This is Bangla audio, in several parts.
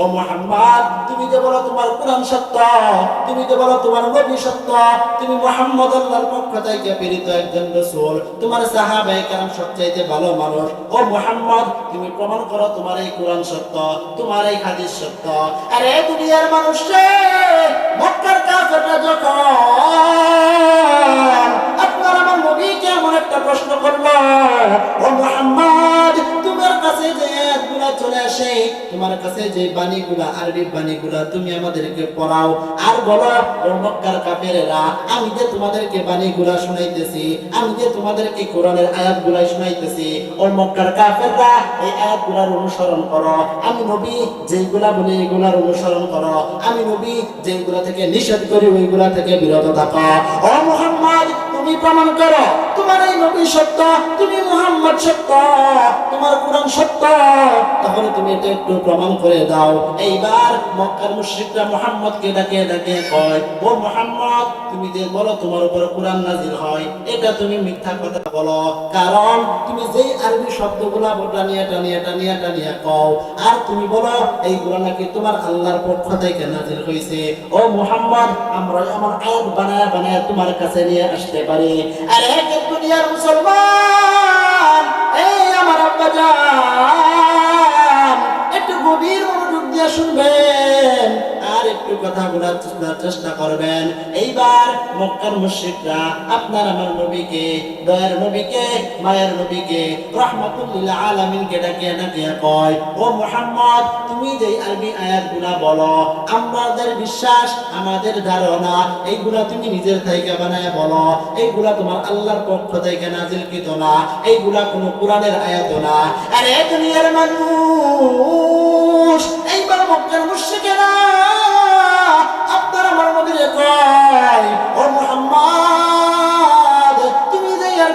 ও মোহাম্মদ, তুমি যে বলো তোমার কোরআন সত্য, তুমি যে বলো তোমার নবী সত্য, তুমি মোহাম্মদ আল্লাহর পক্ষ থেকে প্রেরিত একজন রাসূল, তোমার সবচাইতে ভালো মানুষ। ও মোহাম্মদ, তুমি প্রমাণ করো তোমার এই কোরআন সত্য, তোমার এই হাদিস সত্য। আরে দুনিয়ার মানুষ রে মক্কার কাফেররা যখন আপনার আমার নবীকে এমন একটা প্রশ্ন চলে আসে, তোমার কাছে যে বাণীগুলা, আরবি বাণীগুলা তুমি আমাদেরকে পড়াও। আর বলো মক্কার কাফেরেরা, আমি যে তোমাদেরকে বাণীগুলা শুনাইতেছি, আমি যে তোমাদেরকে কোরআনের আয়াতগুলা শুনাইতেছি, ও মক্কার কাফেররা, এই আয়াতগুলার অনুসরণ করো। আমি নবী, যেইগুলা বলি এগুলার অনুসরণ করো। আমি নবী, যেইগুলা থেকে নিষেধ করি, ওইগুলা থেকে বিরত থাকো। ও মুহাম্মদ, তুমি প্রমাণ করো। তোমার এই নবী সত্য, তুমি মুহাম্মদ সত্য, তোমার কোরআন সত্য, তাহলে তুমি এটা একটু প্রমাণ করে দাও। এইবার মক্কার মুশরিকরা মুহাম্মদকে ডাকে ডাকে, কয়, ও মুহাম্মদ, তুমি যে বলো তোমার উপর কোরআন নাজিল হয়, এটা তুমি মিথ্যা কথা বলো। কারণ তুমি যেই আরবি শব্দগুলা টানিয়ে টানিয়ে টানিয়ে টানিয়ে কও, আর তুমি বলো এইগুলো নাকি তোমার আল্লাহর পক্ষ থেকে নাজিল হয়েছে ও মুহাম্মদ আমরা আমার আয়াত বানায় বানায় তোমার কাছে নিয়ে আসতে পারি। আরে এক দুনিয়ার মুসলমান এই আমার আব্বা যান একটু গভীর মনোযোগ দিয়ে শুনবেন। একটু কথা বলার চেষ্টা- করবেন। এইবার মক্কার মুশরিকরা আপনার আমার নবীকে, দয়ার নবীকে, মায়ের নবীকে রহমাতুল্লিল আলামিনকে ডাকে ডাকে কয়, ও মুহাম্মদ, তুমি যে আরবি আয়াতগুলা বলো, আমাদের বিশ্বাস, আমাদের ধারণা, এইগুলা তুমি নিজের থেকে বানায় বলো। এইগুলা তোমার আল্লাহর পক্ষ থেকে নাজিলকৃত না, এইগুলা কোনো কোরআনের আয়াত না। আরে দুনিয়ার মানুষ, এইবার মক্কার মুশরিকেরা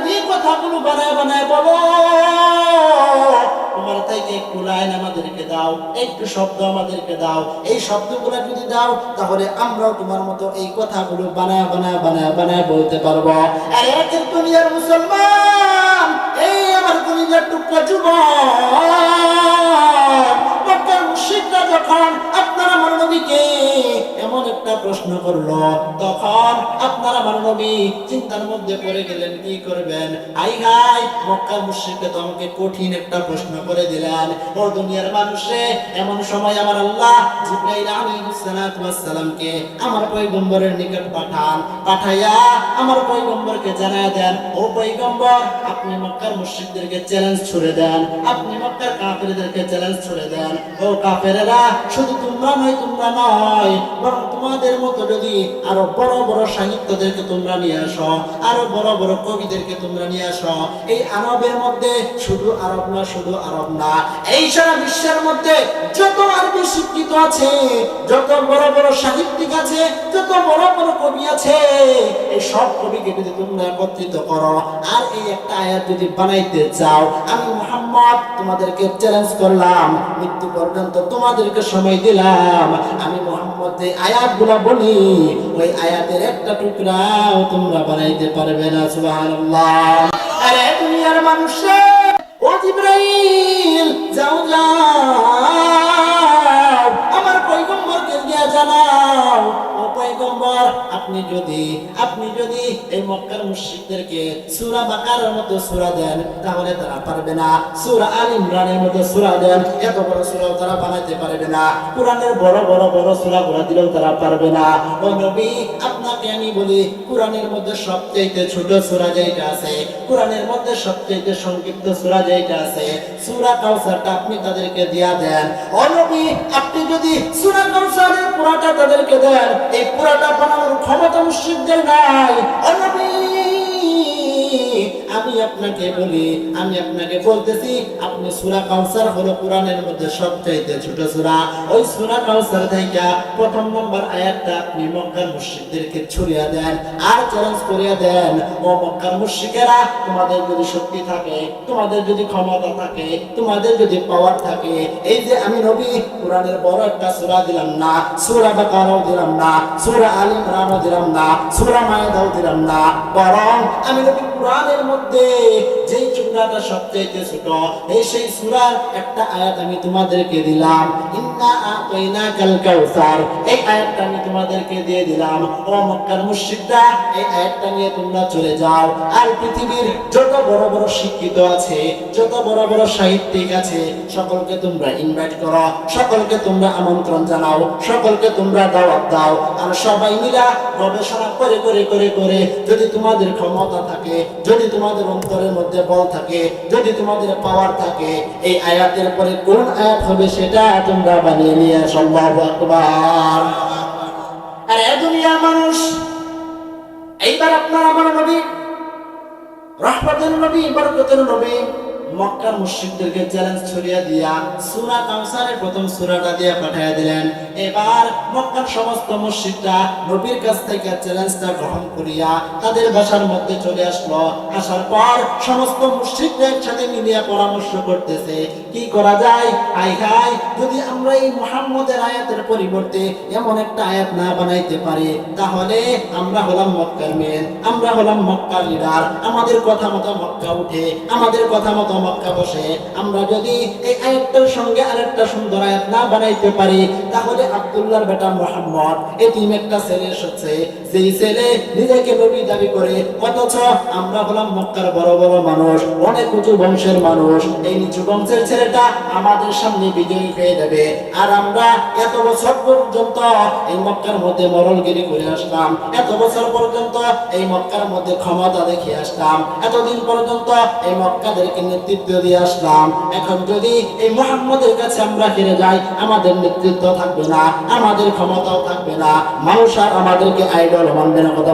যে কথাগুলো বানায় বানায় বলো। এই এই বানায় বানায় বানায় বানায় বলতে পারব। আর মুসলমান, এই আমার দুনিয়ার টুকরা যুবক, মক্কার যখন আপনার আমার এমন একটা প্রশ্ন করল, তখন আপনার আমার চিন্তার মধ্যে পড়ে গেলেন, কি করবেন? আই হাই মক্কার মুশরিককে তো আমাকে কঠিন একটা প্রশ্ন করে দিলেন। ও দুনিয়ার মানুষে, এমন সময় আমার আল্লাহ জিব্রাইল আলাইহিস সালাতু ওয়াস সালামকে আমার পয়গম্বরের নিকট পাঠান। পাঠাইয়া আমার পয়গম্বরকে জানায় দেন, ও পয়গম্বর, আপনি মক্কার মুশরিকদেরকে চ্যালেঞ্জ ছুড়ে দেন। আপনি মক্কার কাফেরদেরকে চ্যালেঞ্জ ছুড়ে দেন। ও কাফেরেরা, শুধু তোমরা নয় তোমরা নয়, বরং তোমাদের মতো যদি আরও বড় বড় সাহিত্যদেরকে তোমরা নিয়ে আসো, আরও বড় বড় কবিদেরকে তোমরা নিয়ে আসো, এই আরবের মধ্যে শুধু আরব না, শুধু আরব না, এই সারা বিশ্বের মধ্যে যত আরবি শিক্ষিত আছে, যত বড় বড় সাহিত্যিক আছে, যত বড় বড় কবি আছে, এই সব কবিকে যদি তোমরা একত্রিত করো, আর এই একটা আয়াত যদি বানাইতে চাও, আমি মোহাম্মদ, তোমাদেরকে চ্যালেঞ্জ করলাম, মৃত্যু পর্যন্ত তোমাদেরকে সময় দিলাম। আমি মোহাম্মদ যে আয়াতগুলো বলি, ওই আয়াতের একটা টুকরাও তোমরা বানাইতে পারবে না, সুবহানাল্লাহ। আরে দুনিয়ার মানুষে, ও জিব্রাইল, যাও যাও। আপনি যদি আপনি যদি এই মক্কার মুশরিকদেরকে সূরা বাকারার মতো সূরা দেন, তাহলে তারা পারবে না। সূরা আল ইমরানের মতো সূরা দেন, এত বড় সূরা তারা বানাইতে পারবে না। কোরআনের বড় বড় বড় সূরা গুলা দিলেও তারা পারবে না। ও নবী, আপনাকে আমি বলি, কোরআনের মধ্যে সবচেয়ে ছোট সূরা যেটা আছে, কোরআনের মধ্যে সবচেয়ে সংক্ষিপ্ত সূরা যেটা আছে, সূরা কাউসারটা আপনি তাদেরকে দিয়া দেন। ও নবী, আপনি যদি সূরা কাউসারের তাদেরকে দেন। এই পুরাটা বানানোর ক্ষমতা মুসিদদের নাই। অনবী আপনাকে বলি, আমি আপনাকে বলতেছি, আপনি সূরা কাউসার হলো কোরআনের মধ্যে সবচাইতে ছোট সূরা। ওই সূরা কাউসার থেকে প্রথম নম্বর আয়াতটা আপনি মক্কার মুশরিকদেরকে ছড়িয়ে দেন আর চ্যালেঞ্জ করিয়া দেন, ও মক্কার মুশরিকেরা, তোমাদের যদি শক্তি থাকে, তোমাদের যদি ক্ষমতা থাকে, তোমাদের যদি পাওয়ার থাকে, এই যে আমি নবী, কোরআনের বড় একটা সুরা দিলাম না, সুরা বাকারাও দিলাম না, সুরা আল ইমরানও দিলাম না, সূরা মায়েদাও দিলাম না, বরং আমি নবী কোরআনের মধ্যে যেই সূরাটা সবচেয়ে ছোট। এই সেই সূরার একটা আয়াত আমি তোমাদেরকে দিলাম। ইন্না আতাইনাকাল কাউসার। এই আয়াতটা আমি তোমাদেরকে দিয়ে দিলাম। ও মক্কার মুশরিকরা, এই আয়াতটা নিয়ে তোমরা চলে যাও। আর পৃথিবীর যত বড় বড় শিক্ষিত আছে, যত বড় বড় সাহিত্যিক আছে, সকলকে তোমরা ইনভাইট করো, সকলকে তোমরা আমন্ত্রণ জানাও, সকলকে তোমরা দাওয়াত দাও। আর সবাই মিলা গবেষণা করে করে করে করে যদি তোমাদের ক্ষমতা থাকে, যদি তোমাদের অন্তরের মধ্যে বল থাকে যদি তোমাদের পাওয়ার থাকে, এই আয়াতের পরে কোন আয়াত হবে সেটা তোমরা বানিয়ে নিয়ে সম্ভব আকবার। আর এ দুনিয়ার মানুষ, এইবার আপনার আমার নবী, রহমতের নবী, বরকতের নবী মক্কার মুশরিকদেরকে চ্যালেঞ্জ ছড়িয়ে দিয়া, সূরা কাউসারের প্রথম সূরাটা দিয়ে পাঠিয়ে দিলেন। এবার মক্কার সমস্ত মুশরিকরা নবীর কাছ থেকে চ্যালেঞ্জটা গ্রহণ করিয়া তাদের ভাষার মধ্যে চলে আসলো। আসার পর সমস্ত মুশরিকরা একসাথে মিলিয়ে পরামর্শ করতেছে, কি করা যায়? আই হাই, যদি আমরা এই মুহাম্মদের আয়াতের পরিবর্তে এমন একটা আয়াত না বানাইতে পারি, তাহলে আমরা হলাম মক্কার মেন আমরা হলাম মক্কার লিডার আমাদের কথা মতো মক্কা উঠে, আমাদের কথা মতো মক্কা বসে, আমরা যদি এই আয়াতটার সঙ্গে আরেকটা সুন্দর আয়াত না বানাইতে পারি, তাহলে আব্দুল্লাহর বেটা মোহাম্মদ এটিম একটা ছেলে এসেছে, যেই ছেলে নিজেকে নবী দাবি করে, অথচ আমরা হলাম মক্কার বড় বড় মানুষ, অনেক উঁচু বংশের মানুষ, এই নিচু বংশের ছেলেটা আমাদের সামনে বিজয়ী হয়ে যাবে। আর আমরা এত বছর পর্যন্ত এই মক্কার মধ্যে মরলগিরি করে আসলাম, এত বছর পর্যন্ত এই মক্কার মধ্যে ক্ষমতা দেখে আসলাম, এতদিন পর্যন্ত এই মক্কাদেরকে নেতৃত্ব দিয়ে আসলাম। এখন যদি এই মোহাম্মদের কাছে আমরা হেরে যাই, আমাদের নেতৃত্ব থাকবে না, আমাদের ক্ষমতাও থাকবে না, মানুষ আর আমাদেরকে আইডল মানবে না। কথা